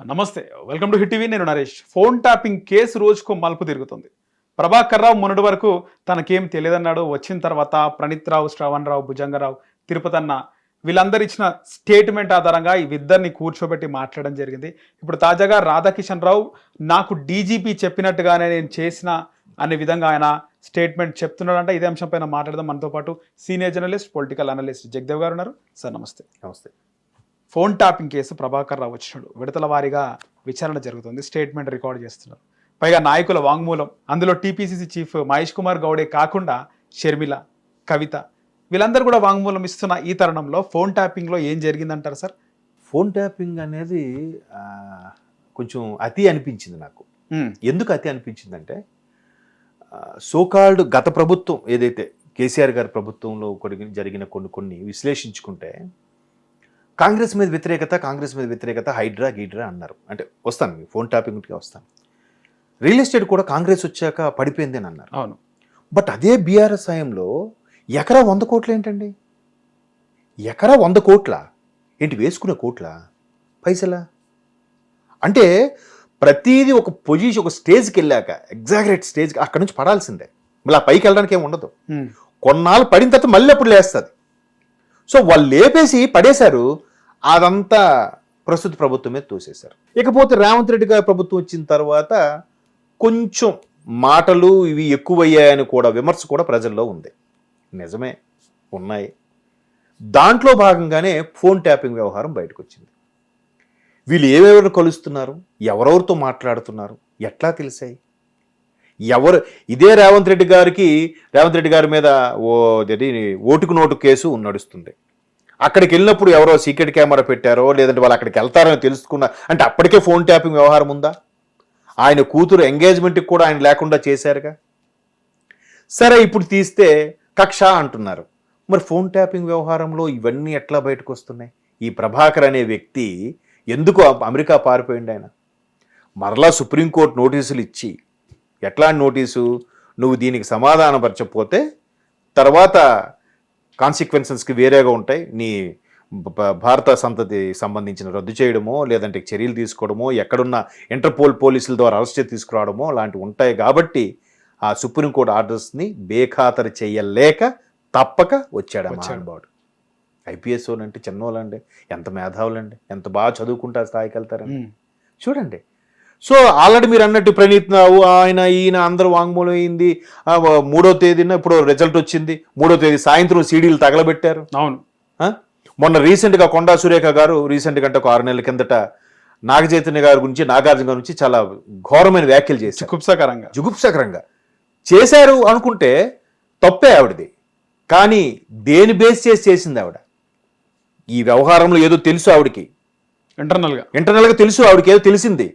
నమస్తే welcome to hit TV నేను Naresh. Phone tapping case రోజుకు మలుపు తిరుగుతుంది. ప్రభాకర్ రావు మొన్నటి వరకు తనకేం తెలియదన్నాడు వచ్చిన తర్వాత ప్రణీత్ రావు శ్రవణ్ రావు భుజంగరావు తిరుపతన్న వీళ్ళందరి ఇచ్చిన స్టేట్మెంట్ ఆధారంగా ఈ ఇద్దరిని కూర్చోబెట్టి మాట్లాడడం జరిగింది. ఇప్పుడు తాజాగా రాధాకిషన్ రావు నాకు డీజీపీ చెప్పినట్టుగానే నేను చేసిన అనే విధంగా ఆయన స్టేట్మెంట్ చెప్తున్నాడంటే. ఇదే అంశం పైన మాట్లాడదాం. మనతో పాటు senior journalist political analyst Jagadev garu sir. Sir నమస్తే. నమస్తే. Phone tapping case Prabhakar Rao వచ్చినాడు. విడతల వారీగా విచారణ జరుగుతుంది. స్టేట్మెంట్ రికార్డ్ చేస్తున్నారు. పైగా నాయకుల వాంగ్మూలం. అందులో టీపీసీసీ చీఫ్ మహేష్ కుమార్ గౌడే కాకుండా షర్మిల కవిత వీళ్ళందరూ కూడా వాంగ్మూలం ఇస్తున్న ఈ తరుణంలో ఫోన్ ట్యాపింగ్లో ఏం జరిగిందంటారు సార్? ఫోన్ ట్యాపింగ్ అనేది కొంచెం అతి అనిపించింది నాకు. ఎందుకు అతి అనిపించిందంటే సోకాల్డ్ గత ప్రభుత్వం ఏదైతే కేసీఆర్ గారి ప్రభుత్వంలో కొన్ని జరిగిన కొన్ని కొన్ని విశ్లేషించుకుంటే కాంగ్రెస్ మీద వ్యతిరేకత కాంగ్రెస్ మీద వ్యతిరేకత హైడ్రా గీడ్రా అన్నారు. అంటే వస్తాను ఫోన్ ట్యాపింగ్కి వస్తాను. రియల్ ఎస్టేట్ కూడా కాంగ్రెస్ వచ్చాక పడిపోయింది అని అన్నారు. అవును. బట్ అదే బీఆర్ఎస్ సాయంలో ఎకరా వంద కోట్లు ఏంటండి? ఎకరా వంద కోట్ల? ఏంటి వేసుకునే కోట్ల? పైసలా? అంటే ప్రతిదీ ఒక పొజిషన్ ఒక స్టేజ్కి వెళ్ళాక ఎగ్జాగరేట్ స్టేజ్కి అక్కడ నుంచి పడాల్సిందే. మళ్ళీ ఆ పైకి వెళ్ళడానికి ఏమి ఉండదు. కొన్నాళ్ళు పడిన తర్వాత మళ్ళీ అప్పుడు లేస్తుంది. సో వాళ్ళు లేపేసి పడేశారు. అదంతా ప్రస్తుత ప్రభుత్వం మీద తోసేశారు. ఇకపోతే రేవంత్ రెడ్డి గారి ప్రభుత్వం వచ్చిన తర్వాత కొంచెం మాటలు ఇవి ఎక్కువయ్యాయని కూడా విమర్శ కూడా ప్రజల్లో ఉంది. నిజమే ఉన్నాయి. దాంట్లో భాగంగానే ఫోన్ ట్యాపింగ్ వ్యవహారం బయటకు వచ్చింది వీళ్ళు ఏవెవరు కలుస్తున్నారు? ఎవరెవరితో మాట్లాడుతున్నారు? ఎట్లా తెలిసాయి? ఎవరు ఇదే రేవంత్ రెడ్డి గారికి రేవంత్ రెడ్డి గారి మీద ఓ ఓటుకు నోటు కేసు నడుస్తుంది. అక్కడికి వెళ్ళినప్పుడు ఎవరో సీక్రెట్ కెమెరా పెట్టారో లేదంటే వాళ్ళు అక్కడికి వెళ్తారని తెలుసుకున్న అంటే అప్పటికే ఫోన్ ట్యాపింగ్ వ్యవహారం ఉందా? ఆయన కూతురు ఎంగేజ్మెంట్కి కూడా ఆయన లేకుండా చేశారుగా? సరే ఇప్పుడు తీస్తే కక్ష అంటున్నారు. మరి ఫోన్ ట్యాపింగ్ వ్యవహారంలో ఇవన్నీ ఎట్లా బయటకు వస్తున్నాయి ఈ ప్రభాకర్ అనే వ్యక్తి ఎందుకు అమెరికా పారిపోయింది ఆయన? మరలా సుప్రీంకోర్టు నోటీసులు ఇచ్చి ఎట్లాంటి నోటీసు? నువ్వు దీనికి సమాధానపరచకపోతే తర్వాత కాన్సిక్వెన్సెస్కి వేరేగా ఉంటాయి. నీ భారత సంతతి సంబంధించిన రద్దు చేయడమో లేదంటే చర్యలు తీసుకోవడమో ఎక్కడున్న ఇంటర్పోల్ పోలీసుల ద్వారా అరెస్ట్ తీసుకురావడమో లాంటివి ఉంటాయి కాబట్టి ఆ సుప్రీంకోర్టు ఆర్డర్స్ని బేఖాతరు చేయలేక తప్పక వచ్చాడు. మహానుభావుడు. ఐపీఎస్ అంటే చిన్నోళ్ళండి ఎంత మేధావులండి ఎంత బాగా చదువుకుంటే ఆ స్థాయికి వెళ్తారండి. ఉమ్, చూడండి సో ఆల్రెడీ మీరు అన్నట్టు ప్రణీత్ ఆయన ఈయన అందరూ వాంగ్మూలం అయింది. మూడో తేదీన ఇప్పుడు రిజల్ట్ వచ్చింది. మూడో తేదీ సాయంత్రం సీడీలు తగలబెట్టారు. అవును? మొన్న రీసెంట్గా కొండా సురేఖ గారు రీసెంట్గా అంటే ఒక ఆరు నెలల కిందట నాగచైతన్య గారి గురించి నాగార్జున గారి గురించి చాలా ఘోరమైన వ్యాఖ్యలు చేశారు. కుప్సకరంగా జుగుప్సకరంగా. చేశారు అనుకుంటే తప్పే ఆవిడది. కానీ దేని బేస్ చేసి చేసింది ఆవిడ? ఈ వ్యవహారంలో ఏదో తెలుసు ఆవిడకి. ఇంటర్నల్గా ఇంటర్నల్గా తెలుసు ఆవిడకి ఏదో తెలిసింది.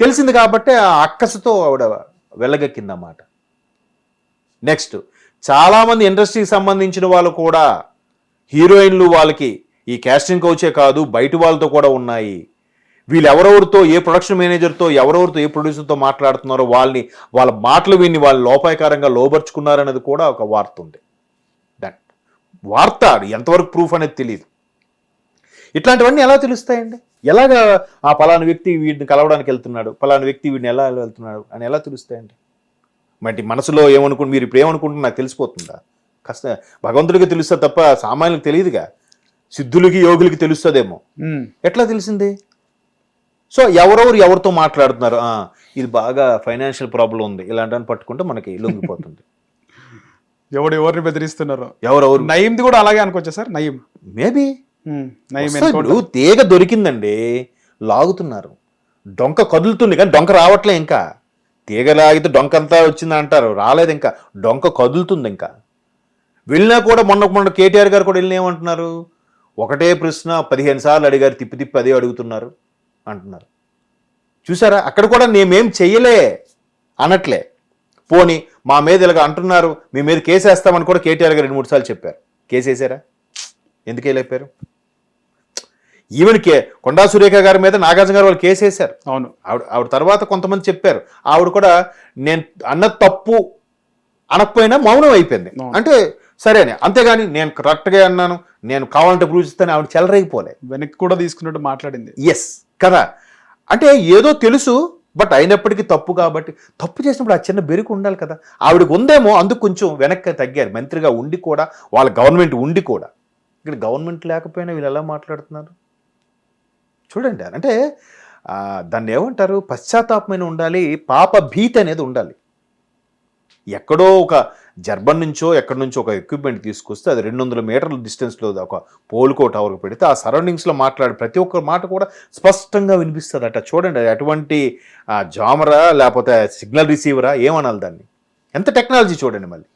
తెలిసింది కాబట్టి ఆ అక్కసుతో ఆవిడ వెళ్ళగక్కిందన్నమాట నెక్స్ట్ చాలామంది ఇండస్ట్రీకి సంబంధించిన వాళ్ళు కూడా హీరోయిన్లు వాళ్ళకి ఈ క్యాస్టింగ్ కోచే కాదు బయట వాళ్ళతో కూడా ఉన్నాయి. వీళ్ళు ఎవరెవరితో ఏ ప్రొడక్షన్ మేనేజర్తో ఎవరెవరితో ఏ ప్రొడ్యూసర్తో మాట్లాడుతున్నారో వాళ్ళని వాళ్ళ మాటలు విని వాళ్ళు లోపాయకారంగా లోపరుచుకున్నారనేది కూడా ఒక వార్త ఉంది. దట్ వార్త ఎంతవరకు ప్రూఫ్ అనేది తెలియదు ఇట్లాంటివన్నీ ఎలా తెలుస్తాయండి? ఎలాగా ఆ పలానా వ్యక్తి వీడిని కలవడానికి వెళ్తున్నాడు? పలానా వ్యక్తి వీడిని ఎలా వెళ్తున్నాడు? అని ఎలా తెలుస్తాయండి? మరి మనసులో ఏమనుకుంటు మీరు ఇప్పుడు ఏమనుకుంటున్నారు నాకు తెలిసిపోతుందా? కష్ట భగవంతుడికి తెలుస్తుంది తప్ప సామాన్యులకు తెలియదుగా. సిద్ధులకి యోగులకి తెలుస్తుందేమో. ఎట్లా తెలిసింది? సో ఎవరెవరు ఎవరితో మాట్లాడుతున్నారు? ఇది బాగా ఫైనాన్షియల్ ప్రాబ్లం ఉంది. ఇలాంటివన్నీ పట్టుకుంటే మనకి లొంగిపోతుంది ఎవడు ఎవరిని బెదిరిస్తున్నారో. ఎవరెవరు? నయీంది కూడా అలాగే అనుకోవచ్చా సార్? నయీం. మేబీ తీగ దొరికిందండి. లాగుతున్నారు. డొంక కదులుతుంది కానీ డొంక రావట్లే ఇంకా. తీగ లాగితే డొంక అంతా వచ్చింది అంటారు. రాలేదు ఇంకా. డొంక కదులుతుంది ఇంకా. వెళ్ళినా కూడా మొన్న మొన్న కేటీఆర్ గారు కూడా వెళ్ళిన ఏమంటున్నారు? ఒకటే ప్రశ్న పదిహేను సార్లు అడిగారు. తిప్పి తిప్పి అదే అడుగుతున్నారు అంటున్నారు. చూసారా? అక్కడ కూడా నేమేం చెయ్యలే అనట్లే. పోని మా మీద ఇలాగ అంటున్నారు. మీ మీద కేసు వేస్తామని కూడా కేటీఆర్ గారు రెండు మూడు సార్లు చెప్పారు. కేసు వేసారా ఎందుకు వెళ్ళిపోయారు ఈవెన్ కే కొండా సురేఖ గారి మీద నాగార్జున గారు వాళ్ళు కేసు వేశారు. అవును. ఆవిడ ఆవిడ తర్వాత కొంతమంది చెప్పారు. ఆవిడ కూడా నేను అన్న తప్పు అనకపోయినా మౌనం అయిపోయింది. అంటే సరేనే అంతేగాని నేను కరెక్ట్గా అన్నాను నేను కావాలంటే ప్రూవ్ ఆవిడ చెలరైపోలే వెనక్కి కూడా తీసుకున్నట్టు మాట్లాడింది. ఎస్ కదా? అంటే ఏదో తెలుసు బట్ అయినప్పటికీ తప్పు కాబట్టి తప్పు చేసినప్పుడు ఆ చిన్న బెరుకు ఉండాలి కదా. ఆవిడకి ఉందేమో అందుకు కొంచెం వెనక్కి తగ్గారు. మంత్రిగా ఉండి కూడా వాళ్ళ గవర్నమెంట్ ఉండి కూడా. ఇక్కడ గవర్నమెంట్ లేకపోయినా వీళ్ళు ఎలా మాట్లాడుతున్నారు? చూడండి అంటే దాన్ని ఏమంటారు? పశ్చాత్తాపమైన ఉండాలి పాప భీతి అనేది ఉండాలి. ఎక్కడో ఒక జర్బన్ నుంచో ఎక్కడి నుంచో ఒక ఎక్విప్మెంట్ తీసుకొస్తే అది రెండు వందల మీటర్ల డిస్టెన్స్లో ఒక పోల్కో టవర్కి పెడితే ఆ సరౌండింగ్స్లో మాట్లాడే ప్రతి ఒక్క మాట కూడా స్పష్టంగా వినిపిస్తుంది అట చూడండి అది అటువంటి జామరా లేకపోతే సిగ్నల్ రిసీవరా ఏమనాలి దాన్ని? ఎంత టెక్నాలజీ చూడండి మళ్ళీ.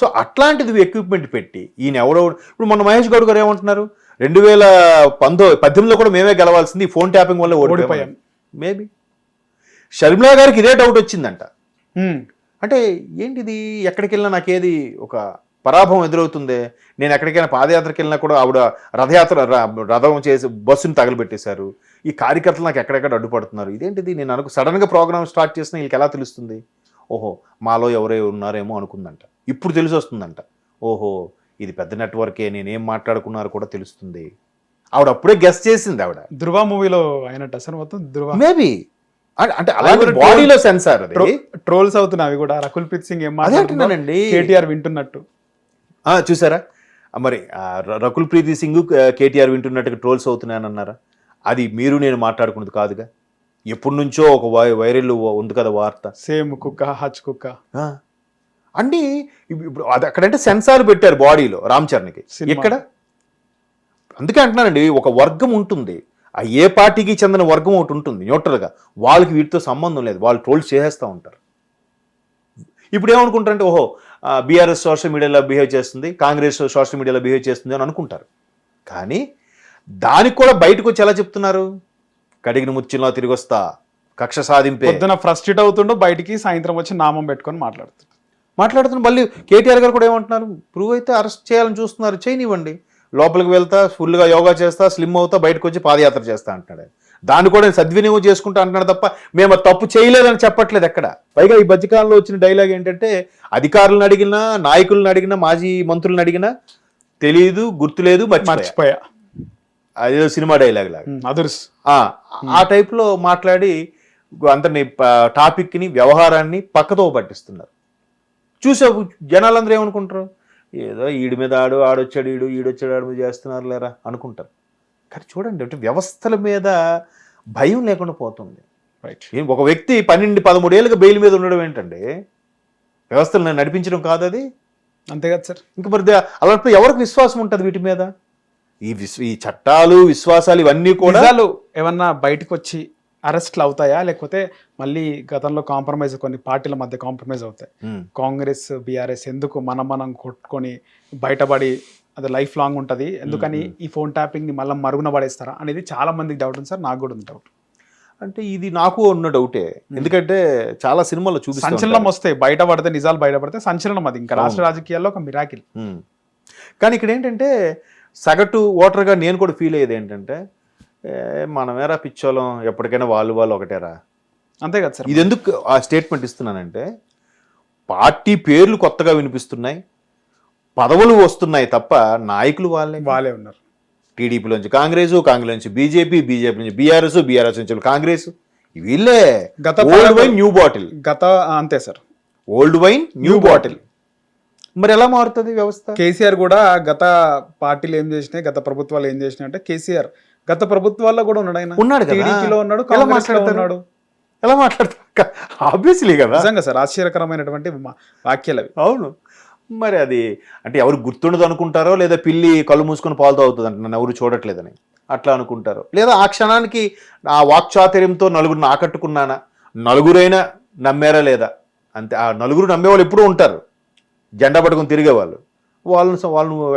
సో అట్లాంటిది ఎక్విప్మెంట్ పెట్టి ఈయన ఎవడో ఇప్పుడు మొన్న మహేష్ గౌడ్ గారు ఏమంటున్నారు? రెండు వేల పంతో పద్దెనిమిదిలో కూడా మేమే గెలవాల్సింది ఫోన్ ట్యాపింగ్ వల్ల ఓడిపోయాం. మేబీ షర్మిలా గారికి ఇదే డౌట్ వచ్చిందంట. ఉమ్, అంటే ఏంటిది? ఎక్కడికి వెళ్ళినా నాకేది ఒక పరాభవం ఎదురవుతుంది? నేను ఎక్కడికైనా పాదయాత్రకి వెళ్ళినా కూడా ఆవిడ రథయాత్ర రథం చేసి బస్సుని తగలబెట్టేశారు. ఈ కార్యకర్తలు నాకు ఎక్కడెక్కడ అడ్డుపడుతున్నారు? ఇదేంటిది? నేను అనుకు సడన్గా ప్రోగ్రామ్ స్టార్ట్ చేసిన వీళ్ళకి ఎలా తెలుస్తుంది? ఓహో మాలో ఎవరే ఉన్నారేమో అనుకుందంట. ఇప్పుడు తెలిసి వస్తుందంట ఓహో ఇది పెద్ద నెట్వర్కే నేనేం మాట్లాడుకున్నారు కూడా తెలుస్తుంది. ఆవిడ అప్పుడే గెస్ట్ చేసింది ఆవిడ. ధృవ మూవీలో అయినట్టు అసలు మొత్తం ధృవ. మేబీ అంటే కూడా బాడీలో సెన్సార్ ట్రోల్స్ అవుతున్నాయి అవి కూడా. రకుల్ ప్రీత్ సింగ్ ఏం అంటున్నానండి. కేటీఆర్ వింటున్నట్టు. చూసారా? మరి రకుల్ ప్రీతి సింగ్ కేటీఆర్ వింటున్నట్టుగా ట్రోల్స్ అవుతున్నాయని అన్నారా? అది మీరు నేను మాట్లాడుకున్నది కాదుగా? ఎప్పటి నుంచో ఒక వైరల్ ఉంది కదా వార్త. సేమ్ కుక్క హచ్ కుక్క. అండి ఇప్- ఇప్పుడు అది అక్కడంటే సెన్సార్ పెట్టారు బాడీలో రామ్ చరణ్కి. ఎక్కడ? అందుకే అంటున్నానండి ఒక వర్గం ఉంటుంది. ఆ ఏ పార్టీకి చెందిన వర్గం ఒకటి ఉంటుంది న్యూట్రల్గా. వాళ్ళకి వీటితో సంబంధం లేదు వాళ్ళు ట్రోల్స్ చేసేస్తూ ఉంటారు. ఇప్పుడు ఏమనుకుంటారంటే ఓహో బీఆర్ఎస్ సోషల్ మీడియాలో బిహేవ్ చేస్తుంది కాంగ్రెస్ సోషల్ మీడియాలో బిహేవ్ చేస్తుంది అని అనుకుంటారు. కానీ దానికి కూడా బయటకు వచ్చి ఎలా చెప్తున్నారు? కడిగిన ముచ్చిలో తిరిగి వస్తా కక్ష సాధింపే. ఫ్రస్ట్రేట్ అవుతుండో బయటికి సాయంత్రం వచ్చి నామం పెట్టుకొని మాట్లాడుతుంది మాట్లాడుతున్న మళ్ళీ కేటీఆర్ గారు కూడా ఏమంటున్నారు? ప్రూవ్ అయితే అరెస్ట్ చేయాలని చూస్తున్నారు. చేయనివ్వండి. లోపలికి వెళ్తా ఫుల్గా యోగా చేస్తా స్లిమ్ అవుతా బయటకు వచ్చి పాదయాత్ర చేస్తా అంటున్నాడు. దాన్ని కూడా నేను సద్వినియోగం చేసుకుంటా అంటున్నాడు తప్ప మేము తప్పు చేయలేదని చెప్పట్లేదు ఎక్కడ. పైగా ఈ మధ్యకాలంలో వచ్చిన డైలాగ్ ఏంటంటే అధికారులను అడిగినా నాయకులను అడిగినా మాజీ మంత్రులను అడిగినా తెలియదు గుర్తులేదు మర్చిపోయా. మర్చిపోయా. అదేదో సినిమా డైలాగ్ లాగా. అదుర్స్. ఆ, ఆ టైప్లో మాట్లాడి అందరిని టాపిక్ని వ్యవహారాన్ని పక్కతో పట్టిస్తున్నారు. చూసే జనాలందరూ ఏమనుకుంటారు? ఏదో ఈడి మీద ఆడు ఆడొచ్చాడు ఈడు ఈడొచ్చాడు ఆడు చేస్తున్నారు లేరా అనుకుంటారు. కానీ చూడండి అంటే వ్యవస్థల మీద భయం లేకుండా పోతుంది. రైట్ ఒక వ్యక్తి పన్నెండు పదమూడేళ్ళుగా బెయిల్ మీద ఉండడం ఏంటంటే వ్యవస్థలను నడిపించడం కాదు అది. అంతే కదా సార్. ఇంకా మరి అలాంటి ఎవరికి విశ్వాసం ఉంటుంది వీటి మీద? ఈ విశ్వ ఈ చట్టాలు విశ్వాసాలు ఇవన్నీ కూడా ఏమన్నా బయటకు వచ్చి అరెస్ట్లు అవుతాయా? లేకపోతే మళ్ళీ గతంలో కాంప్రమైజ్ కొన్ని పార్టీల మధ్య కాంప్రమైజ్ అవుతాయి. కాంగ్రెస్ బీఆర్ఎస్ ఎందుకు మనం మనం కొట్టుకొని బయటపడి అది లైఫ్ లాంగ్ ఉంటుంది? ఎందుకని ఈ ఫోన్ ట్యాపింగ్ని మళ్ళీ మరుగున పడేస్తారా? అనేది చాలా మందికి డౌట్ ఉంది సార్. నాకు కూడా ఉంది డౌట్ అంటే ఇది నాకు ఉన్న డౌటే ఎందుకంటే చాలా సినిమాల్లో సంచలనం చూపిస్తాం వస్తాయి. బయట పడితే నిజాలు బయట పడితే సంచలనం అది. ఇంకా రాష్ట్ర రాజకీయాల్లో ఒక మిరాకిల్ కానీ ఇక్కడ ఏంటంటే సగటు ఓటర్గా నేను కూడా ఫీల్ అయ్యేది ఏంటంటే మనమేరా పిచ్చోళం ఎప్పటికైనా వాళ్ళు వాళ్ళు ఒకటేరా? అంతే కదా సార్. ఇది ఎందుకు ఆ స్టేట్మెంట్ ఇస్తున్నానంటే పార్టీ పేర్లు కొత్తగా వినిపిస్తున్నాయి పదవులు వస్తున్నాయి తప్ప నాయకులు వాళ్ళే. వాళ్ళే ఉన్నారు. టీడీపీలోంచి కాంగ్రెస్ కాంగ్రెస్ నుంచి బీజేపీ బీజేపీ నుంచి బీఆర్ఎస్ బీఆర్ఎస్ నుంచి కాంగ్రెస్. వీళ్ళే గత ఓల్డ్ వైన్ న్యూ బాటిల్ గత అంతే sir. Old wine new bottle మరి ఎలా మారుతుంది వ్యవస్థ? కేసీఆర్ కూడా గత పార్టీలు ఏం చేసినాయి గత ప్రభుత్వాలు ఏం చేసినాయి అంటే కేసీఆర్ గత ప్రభుత్వాల్లో కూడా ఉన్నాడు ఆయన. ఉన్నాడు. టీడీపీలో ఉన్నాడు ఎలా? ఉన్నాడు. ఎలా మాట్లాడతారు? ఆబ్వియస్లీ కదా. నిజంగా సార్ ఆశ్చర్యకరమైనటువంటి వాక్యాలు అవి. అవును. మరి అది అంటే ఎవరు గుర్తుండదు అనుకుంటారో లేదా పిల్లి కళ్ళు మూసుకొని పాలుతో అవుతుంది అంటే నన్ను ఎవరు చూడట్లేదని. అట్లా అనుకుంటారు. లేదా ఆ క్షణానికి ఆ వాక్చాతుర్యంతో నలుగురిని ఆకట్టుకున్నానా? నలుగురైనా నమ్మారా లేదా? అంతే ఆ నలుగురు నమ్మేవాళ్ళు ఎప్పుడూ ఉంటారు. జెండా పట్టుకొని తిరిగేవాళ్ళు. వాళ్ళని వాళ్ళను